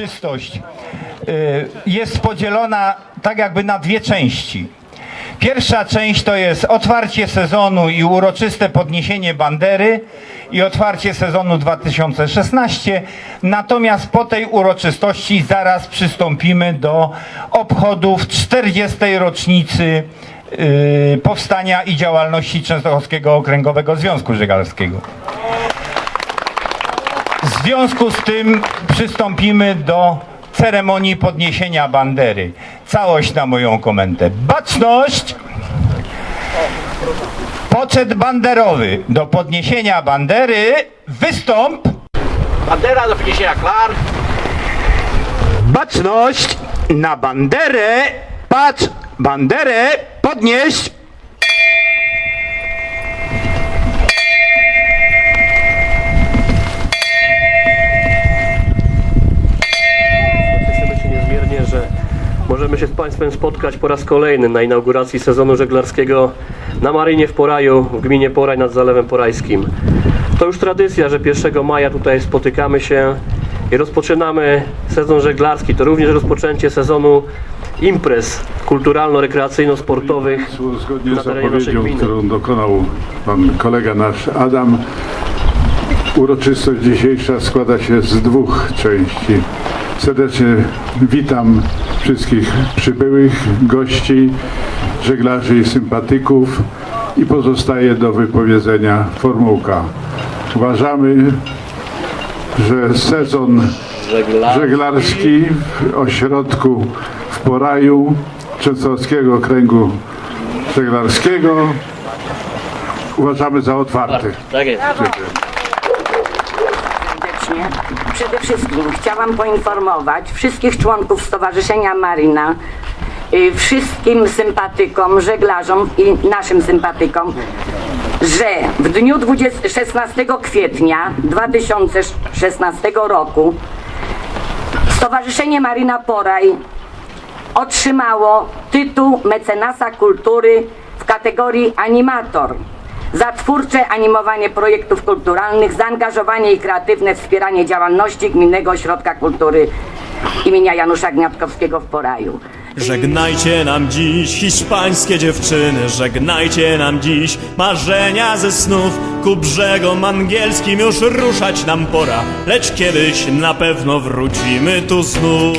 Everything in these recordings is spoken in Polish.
uroczystość y, jest podzielona tak jakby na dwie części. Pierwsza część to jest otwarcie sezonu i uroczyste podniesienie bandery i otwarcie sezonu 2016. Natomiast po tej uroczystości zaraz przystąpimy do obchodów 40. rocznicy yy, powstania i działalności Częstochowskiego Okręgowego Związku Żeglarskiego. W związku z tym przystąpimy do ceremonii podniesienia bandery. Całość na moją komendę. Baczność! Poczet banderowy. Do podniesienia bandery wystąp. Bandera do podniesienia klar. Baczność! Na banderę. Patrz! Banderę podnieść! Możemy się z Państwem spotkać po raz kolejny na inauguracji sezonu żeglarskiego na Marynie w Poraju, w gminie Poraj nad Zalewem Porajskim. To już tradycja, że 1 maja tutaj spotykamy się i rozpoczynamy sezon żeglarski. To również rozpoczęcie sezonu imprez kulturalno-rekreacyjno-sportowych Zgodnie na z terenie naszej zapowiedzią, gminy. którą dokonał pan kolega nasz Adam, uroczystość dzisiejsza składa się z dwóch części. Serdecznie witam wszystkich przybyłych gości, żeglarzy i sympatyków i pozostaje do wypowiedzenia formułka. Uważamy, że sezon żeglarski w ośrodku w Poraju Częstochowskiego Okręgu Żeglarskiego uważamy za otwarty. Tak jest. Serdecznie. Przede wszystkim chciałam poinformować wszystkich członków Stowarzyszenia Marina, y, wszystkim sympatykom, żeglarzom i naszym sympatykom, że w dniu 20, 16 kwietnia 2016 roku Stowarzyszenie Marina Poraj otrzymało tytuł mecenasa kultury w kategorii animator za twórcze animowanie projektów kulturalnych, zaangażowanie i kreatywne wspieranie działalności Gminnego Ośrodka Kultury imienia Janusza Gniatkowskiego w Poraju. Żegnajcie nam dziś hiszpańskie dziewczyny, żegnajcie nam dziś marzenia ze snów. Ku brzegom angielskim już ruszać nam pora, lecz kiedyś na pewno wrócimy tu znów.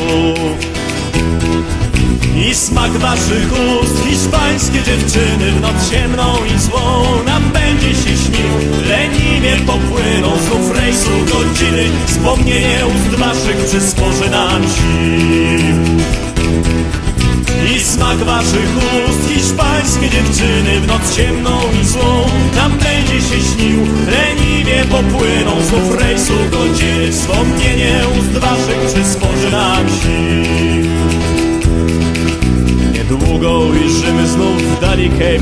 I smak waszych ust, hiszpańskie dziewczyny W noc ciemną i złą. Nam będzie się śnił Leniwie popłyną znów rejsu godziny. Wspomnienie ust waszych przysporzy nam sił. I smak waszych ust, hiszpańskie dziewczyny W noc ciemną i złą. Nam będzie się śnił Leniwie popłyną znów rejsu godziny. Wspomnienie ust waszych przysporzy nam sił dali Cape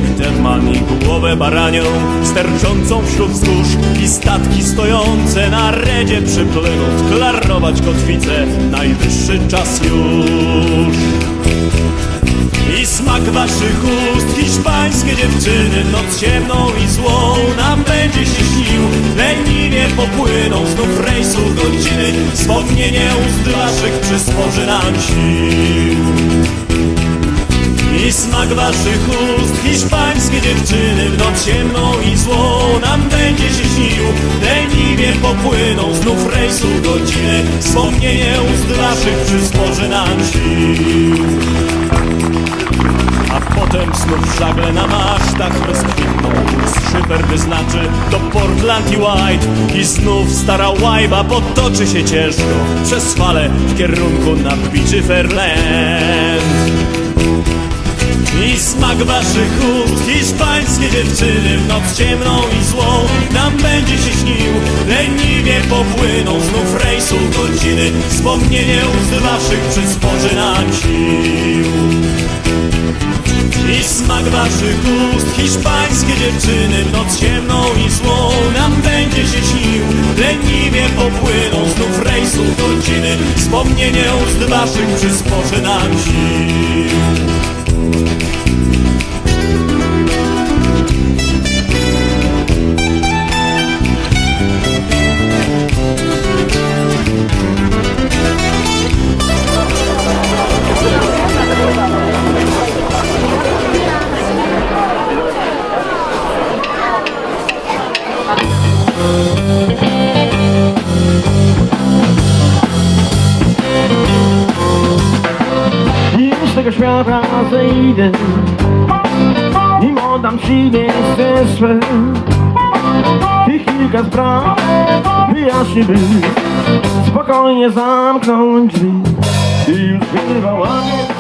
głowę baranią sterczącą wśród wzgórz i statki stojące na redzie przypłyną klarować kotwicę, najwyższy czas już. I smak waszych ust, hiszpańskie dziewczyny Noc ciemną i złą nam będzie się śnił. Leniwie popłyną znów rejsu godziny Wspomnienie ust waszych przysporzy nam sił i smak waszych ust, hiszpańskie dziewczyny W noc ciemną i złą. Nam będzie się śnił Leniwie popłyną znów rejsu godziny. Wspomnienie ust waszych przysporzy nam sił a potem znów żagle na masztach rozkwitną. Szyper wyznaczy do Portland i White. I znów stara łajba potoczy się ciężko Przez fale w kierunku na Beachy Fairland i smak waszych ust, hiszpańskie dziewczyny W noc ciemną i złą. Nam będzie się śnił Leniwie popłyną znów rejsu godziny. Wspomnienie ust waszych przysporzy nam sił i smak waszych ust, hiszpańskie dziewczyny W noc ciemną i złą. Nam będzie się śnił Leniwie popłyną znów rejsu godziny. Wspomnienie ust waszych przysporzy nam sił Thank you. świata zejdę. Nim oddam Ci miejsce swe Ty kilka spraw wyjaśni by Spokojnie zamknąć drzwi. I już bywa ładnie